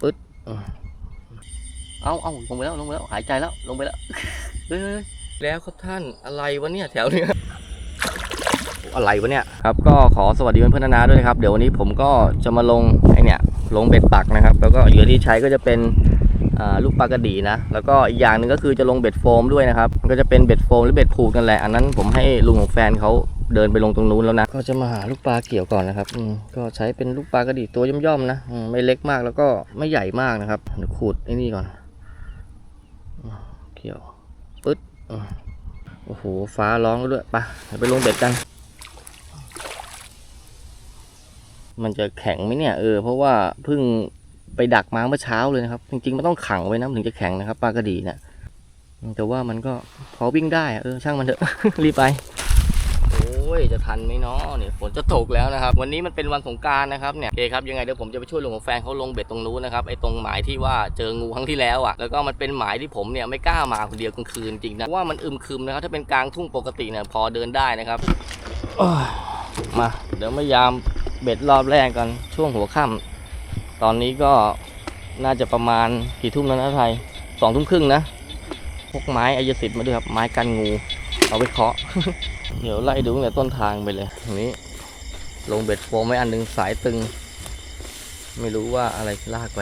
ปึ๊ดอืมเอาเอาลงไปแล้วลงไปแล้วหายใจแล้วลงไปแล้วเฮ้ยเฮ้ยเฮ้ยแล้วครับท่านอะไรวะเนี่ยแถวเนี้ยอะไรวะเนี่ยครับก็ขอสวัสดีเพื่อนๆนานาด้วยนะครับ เดี๋ยววันนี้ผมก็จะมาลงไอเนี่ยลงเบ็ดปักนะครับ แล้วก็เหยื่อที่ใช้ก็จะเป็นอ่าลูกปลากระดีนะ แล้วก็อีกอย่างหนึ่งก็คือจะลงเบ็ดโฟมด้วยนะครับ มันก็จะเป็นเบ็ดโฟมหรือเบ็ดผูกกันแหละ อันนั้นผมให้ลุงของแฟนเขา เดินไปลงตรงนู้นแล้วนะ ก็จะมาหาลูกปลาเกี่ยวก่อนนะครับอืมก็ใช้เป็นลูกปลากระดีตัวย่อมๆนะอืมไม่เล็กมากแล้วก็ไม่ใหญ่มากนะครับเดี๋ยวขูดไอ้นี่ก่อนอืมเกี่ยวปึ๊ดอืมโอ้โหฟ้าร้องแล้วด้วยไปเดี๋ยวไปลงเบ็ดกัน มันจะแข็งไหมเนี่ยเออเพราะว่าเพิ่งไปดักมาเมื่อเช้าเลยนะครับ จริงๆมันต้องขังไว้นะมันถึงจะแข็งนะครับปลากระดีเนี่ยแต่ว่ามันก็พอวิ่งได้อะเออช่างมันเถอะ รีบไป อ้ยจะทันไหมเนาะเนี่ยฝนจะตกแล้วนะครับ วันนี้มันเป็นวันสงการนะครับเนี่ยโอเคครับยังไงเดี๋ยวผมจะไปช่วยลุงของแฟนเขาลงเบ็ดตรงนู้นนะครับไอ้ตรงหมายที่ว่าเจองูครั้งที่แล้วอะแล้วก็มันเป็นหมายที่ผมเนี่ยไม่กล้ามาคนเดียวกลางคืนจริงนะว่ามันอึมครึมนะครับถ้าเป็นกลางทุ่งปกติเนี่ยพอเดินได้นะครับมาเดี๋ยวมายามเบ็ดรอบแรกกันช่วงหัวค่ำตอนนี้ก็น่าจะประมาณกี่ทุ่มแล้วนะไทยสองทุ่มครึ่งนะพกไม้อายสิทธิ์มาด้วยครับไม้กันงู เอาไปเคาะ เดี๋ยวไล่ดูตั้งแต่ต้นทางไปเลยตรงนี้ ลงเบ็ดโฟมไว้อันหนึงสายตึง ไม่รู้ว่าอะไรลากไป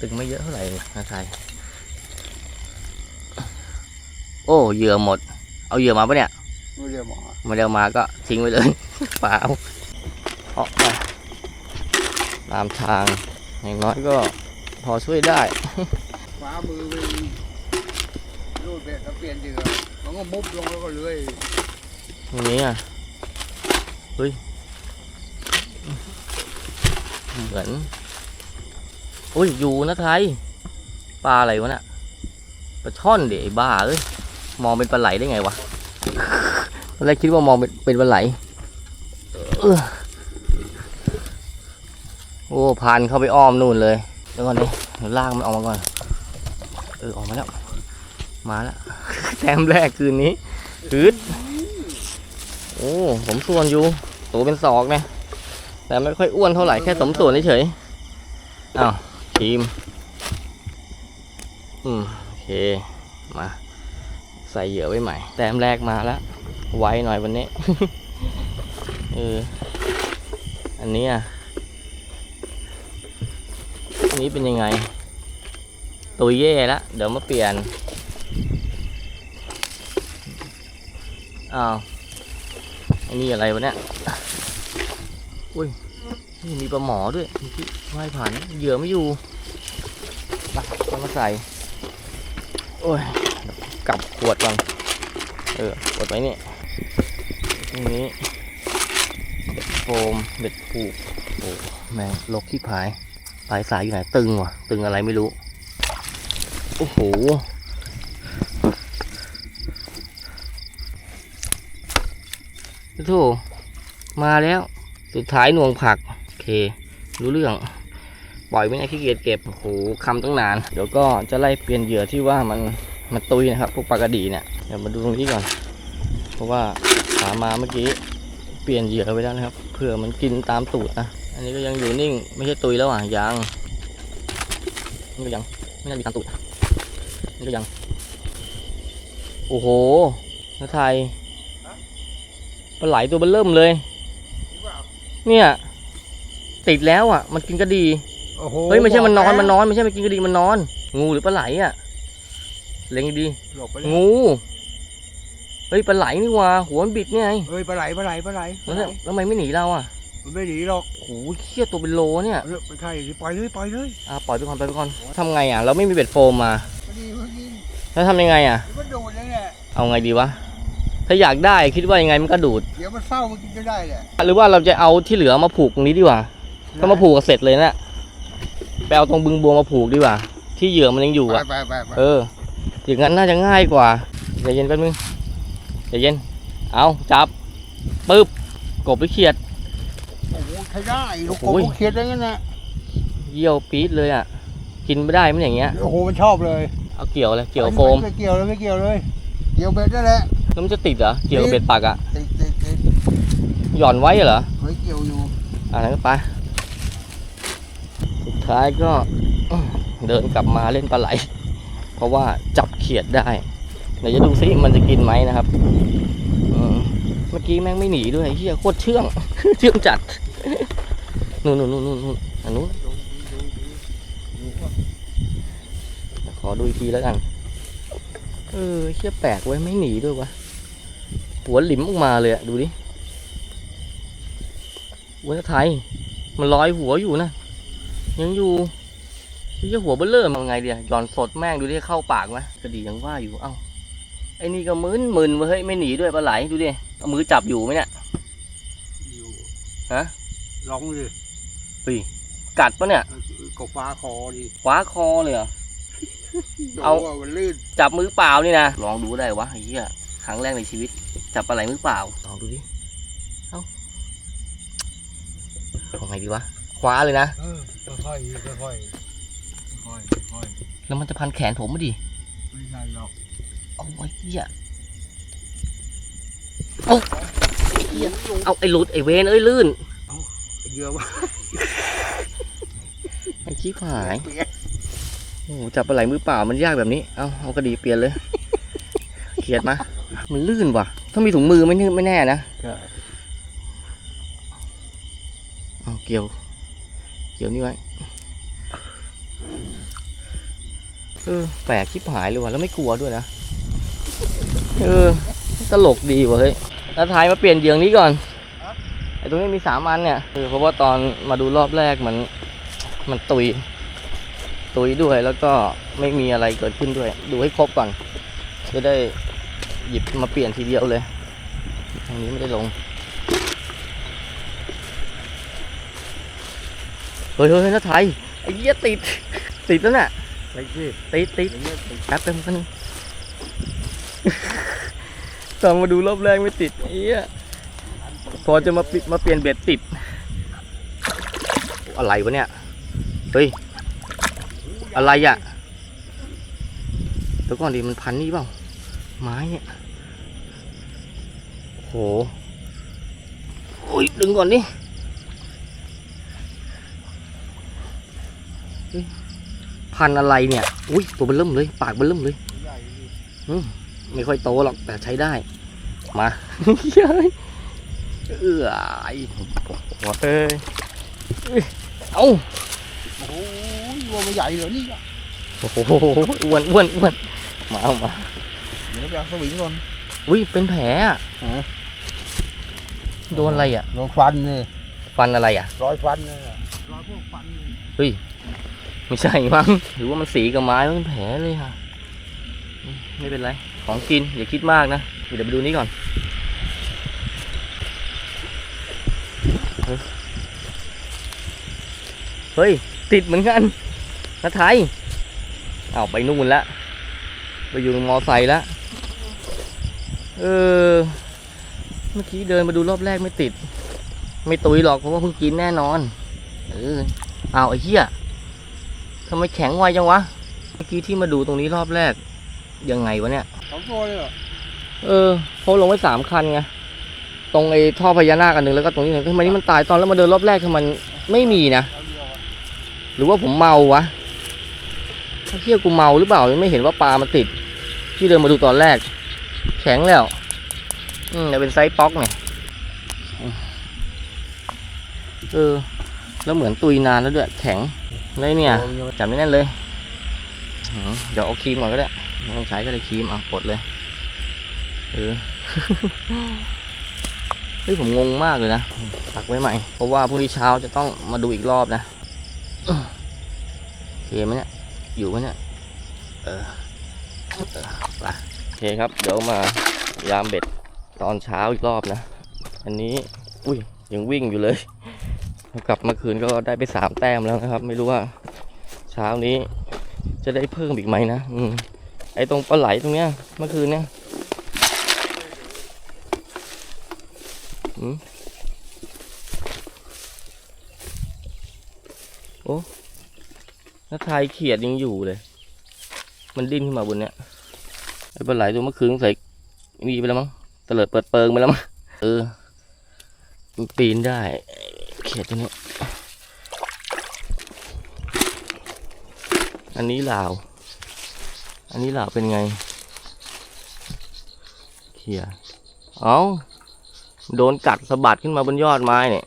ตึงไม่เยอะเท่าไหร่นะทายโอ้เหยื่อหมด เอาเหยื่อมาปะเนี่ยไม่ได้หมอไมาเดียวมาก็ทิ้งไว้เลย เปล่าเอาไปตามทางอย่างน้อยก็พอช่วยได้ฟ้ามือไปรูดเบ็ดแล้วเปลี่ยนเดือมัน ก็มุบลงแล้วก็เลื้อยตรงนี้อะเฮ้ยเหมือนอุ้ยอยู่นะไทยปลาอะไรวะน่ะปลาช่อนเดี๋ยไอ้บ้าเอ้ยมองเป็นปลาไหลได้ไงวะตอนแรกคิดว่ามองเป็นเป็นปลาไหลโอ้พันเข้าไปอ้อมนู่นเลยเดี๋ยวก่อนดิเดี๋ยวลากมันออกมาก่อนเออออกมาแล้วมาแล้ว แต้มแรกคืนนี้คืดโอ้ผมส่วนอยู่ตัวเป็นศอกนะแต่ไม่ค่อยอ้วนเท่าไหร่แค่สมส่วนเฉยๆอ้าวทีมอืมโอเคมาใส่เหยื่อไว้ใหม่ แต้มแรกมาแล้วไวหน่อยวันนี้เอออันนี้อะอันนี้เป็นยังไงตัวเย่แล้วเดี๋ยวมาเปลี่ยน อ้าวอันนี้อะไรวะเนี่ยอุ้ยนี่มีปลาหมอด้วยเมื่ว่ายผ่านเหยื่อไม่อยู่มาเอามาใส่โอ้ยกลับขวดก่อนเออขวดไว้นี่ตรงนี้เบ็ดโฟมเบ็ดผูกโอ้แม่งลกที่พายปลายสายอยู่ไหนตึงว่ะ ตึงอะไรไม่รู้ โอ้โห โธ่มาแล้ว สุดท้ายหน่วงผัก โอเค รู้เรื่อง ปล่อยไม่ได้ขี้เกียจเก็บ โอ้โหคำตั้งนาน เดี๋ยวก็จะไล่เปลี่ยนเหยื่อที่ว่ามันมันตุยนะครับ พวกปลากระดีเนี่ย เดี๋ยวมาดูตรงนี้ก่อน เพราะว่าหามาเมื่อกี้เปลี่ยนเหยื่อไปแล้วนะครับ เผื่อมันกินตามตูดนะ อันนี้ก็ยังอยู่นิ่ง ไม่ใช่ตุยแล้วอะ ยัง นี่ก็ยัง ไม่น่ามีตามตูด นี่ก็ยัง โอ้โหนาไทย ปลาไหลตัวเบนเริ่มเลย เนี่ย ติดแล้วอะ มันกินกระดีโอ้โหเฮ้ยไม่ใช่มันนอนบกแล้วมันนอนไม่ใช่มันกินกระดีมันนอน งูหรือปลาไหลอะเล็งดีหลบไปแล้วงูเฮ้ยปลาไหลนี่หว่าหัวมันบิดเนี่ยไงเฮ้ยปลาไหลปลาไหลปลาไหลปแล้ลาวไหลเนี่ยแล้วทำไมไม่หนีเราอะมันไม่หนีหรอกโอ้โหเขี้ยตัวเป็นโลเนี่ยเออไม่ใช่สิปล่อยเลยปล่อยเลยอะปล่อยไปก่อนปล่อยไปก่อนทำไงอะ เราไม่มีเบ็ดโฟมมาพอดีเมื่อกี้แล้วทำยังไงอะ มันโดดเลยเนี่ยเอาไงดีวะ ถ้าอยากได้คิดว่ายังไงมันก็ดูด เดี๋ยวมันเฝ้ามันกินก็ได้แหละหรือว่าเราจะเอาที่เหลือมาผูกตรงนี้ดีกว่า ก็มาผูกกับเสร็จเลยนะไปเอาตรงบึงบัวมาผูกดีกว่า ที่เหยื่อมันยังอยู่ไปอะ ไปไปไปเออ อย่างนั้นน่าจะง่ายกว่าใจเย็นแป๊บนึงใจเย็น เอาจับปึ๊บกบหรือเขียด โอ้โหใช้ได้ลูกกบโอ้ย ลูกเขียดอะไรงั้นนะเยี่ยวปี๊ดเลยอะ กินไม่ได้มั้ยอย่างเงี้ย โอ้โหมันชอบเลยเอาเกี่ยวเลยเกี่ยวโฟม ไม่เกี่ยวเลยไม่เกี่ยวเลย เกี่ยวเบ็ดนั่นแหละ แล้วมันจะติดเหรอ เกี่ยวกับเบ็ดปักอะติดติดติดหย่อนไว้เหรอเฮ้ยเกี่ยวอยู่อะนั้นก็ไป สุดท้ายก็เดินกลับมาเล่นปลาไหล เพราะว่าจับเขียดได้เดี๋ยวจะดูซิมันจะกินไหมนะครับอืมเมื่อกี้แม่งไม่หนีด้วยเฮียโคตรเชื่อง เชื่องจัดนู่นนู่นนู่นนู่นนู่นอันนู้นขอดูอีกทีแล้วกัน เออเชี่ยแปลกไว้ยไม่หนีด้วยวะ หัวหลิมออกมาเลยอะดูดิหัวไทย มันลอยหัวอยู่นะ ยังอยู่เชี่ยหัวเบลเลอร์มันไงเดียหย่อนสดแม่งดูดิเข้าปากไหมก็ดียังว่าอยู่ เอ้า ไอ้นี่ก็มึนมึนๆเว้ยเฮ้ยไม่หนีด้วยปลาไหลดูดิ เอามือจับอยู่ไหมเนี่ย อยู่ ฮะลองเลยกัดปะเนี่ย ก็ฟ้าคอดิคว้าคอเลยเหรอ เอาโดนว่ามันลื่น จับมือเปล่านี่นะ ลองดูได้วะไอ้เหี้ย ครั้งแรกในชีวิต จับปลาไหลมือเปล่าลองดูดิ เอ้าเอาไงดีวะ คว้าเลยนะ เออค่อยๆค่อยๆค่อยๆค่อยแล้วมันจะพันแขนผมมาดิ ๆไม่ใช่หรอกเอาไอ้เหี้ยเอาเหี้ยเอาไอ้หลุดไอ้เวนเอ้ยลื่น เยอะวะไอ้ชี้หายเปียกโอ้โหจับปลาไหลมือเปล่ามันยากแบบนี้ เอาเอากระดีเปลี่ยนเลย เขียดมา มันลื่นว่ะ ถ้ามีถุงมือไม่แน่ไม่แน่นะเอาเกี่ยว เกี่ยวนี่ไว้เออแปลกชิบหายเลยว่ะแล้วไม่กลัวด้วยนะ เออ ตลกดีว่ะเฮ้ยแล้วท้ายมาเปลี่ยนเหยืองนี้ก่อนไอ้ตรงนี้มีสามอันเนี่ยเออเพราะว่าตอนมาดูรอบแรกมัน มันตุย ตุยด้วยแล้วก็ไม่มีอะไรเกิดขึ้นด้วย ดูให้ครบก่อนจะได้ หยิบมาเปลี่ยนทีเดียวเลยทางนี้ไม่ได้ลง เฮ้ยเฮ้ยน้าไทยไอ้เหี้ยติด ติดแล้วน่ะไอ้ที่ติดติดแป๊บเต็มกันงตอนมาดูรอบแรกไม่ติดไอ้เหี้ยพอจะมาปิดมาเปลี่ยนเบ็ดติด อะไรวะเนี่ย เฮ้ย อะไรอะเดี๋ยวก่อนดิมันพันนี่เปล่า ไม้เนี่ยโหโอ้ยดึงก่อนดิเฮ้ยพันอะไรเนี่ย อุ้ยตัวเบนเริ่มเลย ปากเบนเริ่มเลยใหญ่ดิอืมไม่ค่อยโตหรอกแต่ใช้ได้ มาเย้ยเอื้อไอ้หัวเอ้ยเอ้ยเอ้าโอ้โหวัวมันใหญ่เหรอนี่อะโอ้โหอ้วนอ้วนอ้วนมาเอามาเดี๋ยวไปเอาสวิงก่อนอุ้ยเป็นแผลอะอ๋อโดนอะไรอะ โดนฟันเลยฟันอะไรอะ รอยฟันเลยอะรอยพวกฟันเลยไม่ใช่มั้งหรือว่ามันสีกับไม้มันเป็นแผลเลยค่ะอืมไม่เป็นไร ของกินอย่าคิดมากนะ เดี๋ยวไปดูนี้ก่อนเฮ้ยเฮ้ยติดเหมือนกันนะไทยเอาไปนู่นละ ไปอยู่มอไซค์ละ เออ เมื่อกี้เดินมาดูรอบแรกไม่ติด ไม่ตุยหรอกเพราะว่าเพิ่งกินแน่นอน เออเอาไอ้เหี้ยทำไมแข็งไวจังวะ เมื่อกี้ที่มาดูตรงนี้รอบแรก ยังไงวะเนี่ยสองตัวเลยเหรอ เออเขาลงไว้สามคันไง ตรงไอ้ท่อพญานาคอันหนึ่งแล้วก็ตรงนี้หนึ่งทำไมนี่มันตายตอนแล้วมาเดินรอบแรกทำไมมันไม่มีนะเอาเดียวอะหรือว่าผมเมาวะถ้าเที่ยวกูเมาหรือเปล่ายังไม่เห็นว่าปลามันติด ที่เดินมาดูตอนแรกแข็งแล้ว อืมแต่เป็นไซส์ป๊อกไงอืมเออ แล้วเหมือนตุยนานแล้วด้วย แข็งเลยเนี่ย จับแน่นเลย เดี๋ยวเอาครีมก่อนก็ได้ไม่ต้องใช้ก็ได้ครีมอะปลดเลยเออเฮ้ยผมงงมากเลยนะตักไว้ใหม่ เพราะว่าพรุ่งนี้เช้าจะต้องมาดูอีกรอบนะโอเคไหมเนี่ย อยู่ไหมเนี่ย เออ เออไป เคครับ เดี๋ยวมายามเบ็ดตอนเช้าอีกรอบนะ อันนี้ อุ้ยยังวิ่งอยู่เลย กลับมาคืนก็ได้ไปสามแต้มแล้วนะครับ ไม่รู้ว่า เช้านี้จะได้เพิ่มอีกไหมนะอืมไอตรงปลาไหลตรงเนี้ยเมื่อคืนเนี้ยอืมโอ้แล้วทายเขียดยังอยู่เลย มันดิ้นขึ้นมาบนเนี้ย ไอ้ปลาไหลตัวเมื่อคืนใส่นี่ไปแล้วมั้งเตลิดเปิดเปิงไปแล้วมั้งเออมันปีนได้เขียดตัวเนี้ยอันนี้ลาว อันนี้ลาวเป็นไงเคลียเอาโดนกัดสะบัดขึ้นมาบนยอดไม้เนี่ย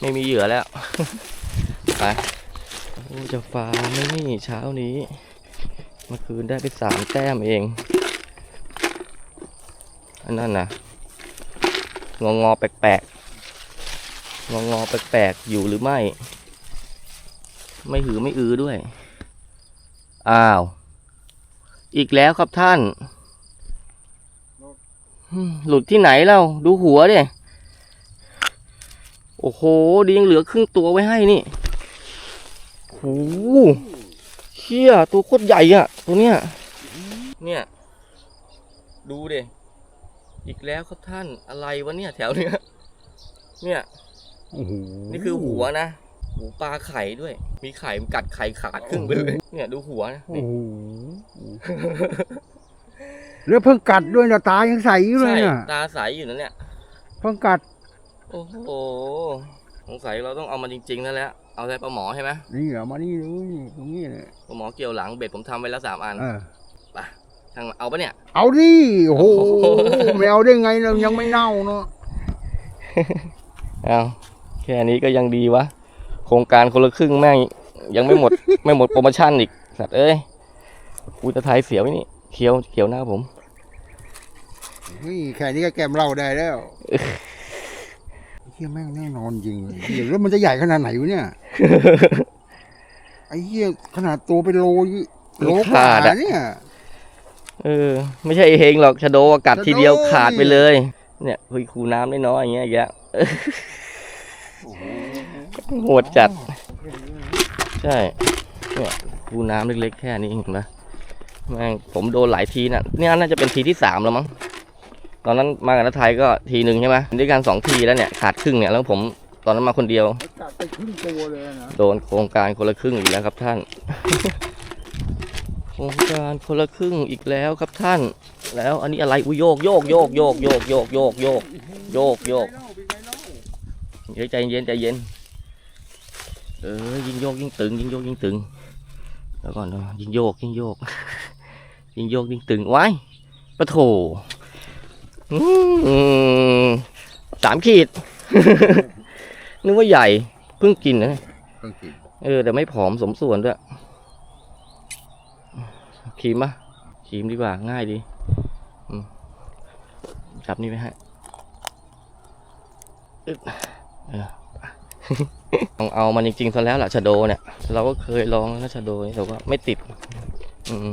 ไม่มีเหยื่อแล้ว ไปจะฟ้าร์มไหนี่เช้านี้ มื่อคืนได้ไปสามแต้มเอง อันนั้นนะงองอแปลกๆงองอแปลกๆอยู่หรือไม่ ไม่หือไม่อือด้วย อ้าว อีกแล้วครับท่าน หลุดที่ไหนเล่าดูหัวดิโอ้โหดียังเหลือครึ่งตัวไว้ให้นี่โอ้โห ชี่ยตัวโคตรใหญ่อะตัวเนี้ยเนี่ย ดูดิอีกแล้วครับท่านอะไรวะเนี่ยแถวเนี้ยเนี่ยโอ้โหนี่คือหัวนะหูปลาไข่ด้วย มีไข่มันกัดไข่ขาดครึ่งไปเลย เนี่ยดูหัวนะโอ้นี่โหแล้วเพิ่งกัดด้วยนะตายังใสอยู่เลใช่ยน่ะตาใสอยู่นะเนี่ย เพิ่งกัด โอ้โหสงสัยเราต้องเอามาจริงๆนั่นแหละ เอาอะไรปลาหมอใช่ไหมนี่เหรอมานี่เลยตรงนี้เลยปลาหมอเกี่ยวหลังเบ็ดผมทำไว้แล้วสามอันเออช่างมันเอาปะเนี่ย เอาดิโอ้โหโอ้โหไม่เอาได้ไงเรายังไม่เน่าเนาะเอาแค่นี้ก็ยังดีวะ โครงการคนละครึ่งแม่งยังไม่หมด ไม่หมดโปรโมชั่นอีก สัตว์เอ้ยอุยตะไทยเสียวไว้นี่เขียวเขียวหน้าผมนี่แค่นี้ก็แกมเหล่าได้แล้วเฮียแม่งแน่นอนจริงเฮียแล้วมันจะใหญ่ขนาดไหนวะเนี่ย ไอ้เฮียขนาดตัวเป็นโลยโลกว่าขาดอะเนี่ยเออ ไม่ใช่เฮงหรอกชะโดกัดทีเดียวชะโดขาดไปเลย เนี่ยคุยคูน้ำได้น้อยอย่างเงี้ยอีกแล้วโหดจัด ใช่เนี่ยคูน้ำเล็กๆแค่นี้เห็นปะแม่งผมโดนหลายทีน่ะเนี่ยน่าจะเป็นทีที่สามแล้วมั้งตอนนั้นมากับนัทไทยก็ทีหนึ่งใช่ไหมด้วยกันสองทีแล้วเนี่ยขาดครึ่งเนี่ยแล้วผม ตอนนั้นมาคนเดียวกัดไปครึ่งตัวเลยนะโดนโครงการคนละครึ่งอีกแล้วครับท่าน โครงการคนละครึ่งอีกแล้วครับท่าน แล้วอันนี้อะไรอุ้ยโยกโยกโยกโยกโยกโยกโยกโยกโยกโยกเดี๋ยวใจเย็นใจเย็น เออยิงโยกยิงตึงยิงโยกยิงตึงแล้วก่อนเนาะยิงโยกยิงโยกยิงโยกยิงตึงไว้ปะโถอืมสามขีด นึกว่าใหญ่เพิ่งกินนะเพิ่งกินเออแต่ไม่ผอมสมส่วนด้วยครีมปะครีมดีกว่าง่ายดีอืมจับนี่ไว้ให้อึ๊บเออต้องเอามันจริงๆซะแล้วล่ะชะโดเนี่ย เราก็เคยลองแล้วนะชะโดนี่แต่ว่าไม่ติดอืม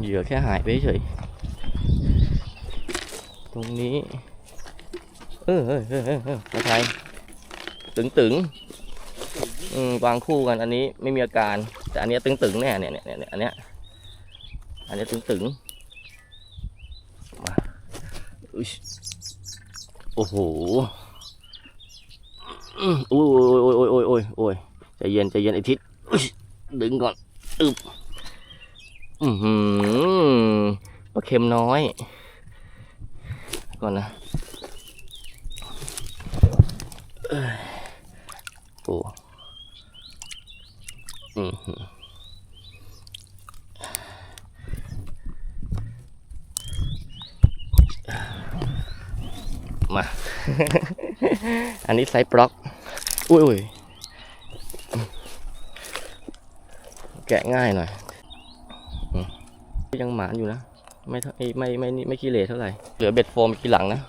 เหยื่อแค่หายไปเฉย ตรงนี้ เออเออเออเออเออมาไทย ตึงตึงๆวางคู่กันอันนี้ไม่มีอาการ แต่อันนี้ยตึงๆแน่เนี่ยเนี่ยเนี่ยอันเนี้ยอันนี้ยตึงๆมาโอ้โหโอ้ยโอ้ยโอ้ยโอ้ยโอ้ยโอ้ยใจเย็นใจเย็นไอทิศดึงก่อนอึบอือหือปลาเค็มน้อย ก่อนนะ เอ้ยโอ้อืมมา อันนี้ไซส์บล็อก อุ้ยอุ้ยแกะง่ายหน่อย ยังหมานอยู่นะไม่ไม่ไม่ไม่ไม่ขี้เหร่เท่าไหร่ เหลือเบ็ดโฟมกี่หลังนะ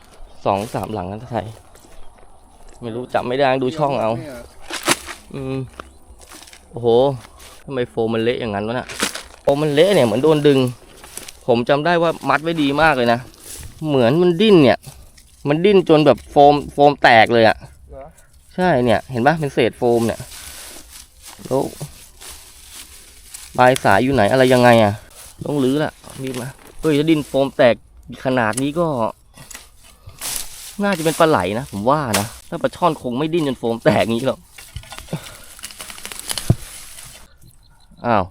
สองสามหลังนะไทยไม่รู้จำไม่ได้ดูช่องเอา อืมโอ้โหทำไมโฟมมันเละอย่างนั้นวะน่ะโฟมมันเละเนี่ยเหมือนโดนดึง ผมจำได้ว่ามัดไว้ดีมากเลยนะ เหมือนมันดิ้นเนี่ย มันดิ้นจนแบบโฟมโฟมแตกเลยอะ่ะใช่เนี่ย เห็นปะเป็นเศษโฟมเนี่ยแล้วปลายสายอยู่ไหนอะไรยังไงอะ่ะต้องรื้อละรีบมาเฮ้ยถ้าดินโฟมแตกขนาดนี้ก็ น่าจะเป็นปลาไหลนะผมว่านะถ้าปลาช่อนคงไม่ดิ้นจนโฟมแตกงี้หรอก อ้าว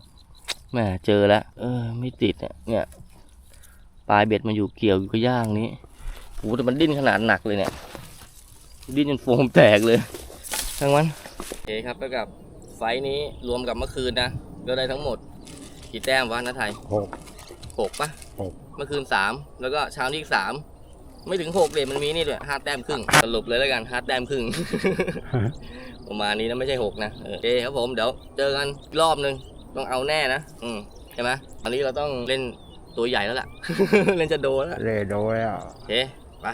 แม่เจอแล้ว เออ ไม่ติดเนี่ย ปลายเบ็ดมันอยู่เกี่ยวอยู่กับย่างนี้โอ้แต่มันดิ้นขนาดหนักเลยเนี่ย ดิ้นจนโฟมแตกเลย ทั้งวันโอเคครับกับไฟนี้รวมกับเมื่อคืนนะ ก็ได้ทั้งหมด กี่แต้มวะนะไทยหกหกปะหกเมื่อคืนสามแล้วก็เช้านี้อีกสามไม่ถึงหกเลยมันมีนี่ด้วยห้าแต้มครึ่งสรุปเลยแล้วกันห้าแต้มครึ่งประมาณนี้นะไม่ใช่หกนะโอเคครับผมเดี๋ยวเจอกันรอบหนึ่ง ต้องเอาแน่นะอืมใช่ไหมตอนนี้เราต้องเล่นตัวใหญ่แล้วล่ะ เล่นจะโดแล้วเลยโดแล้วโอเคไป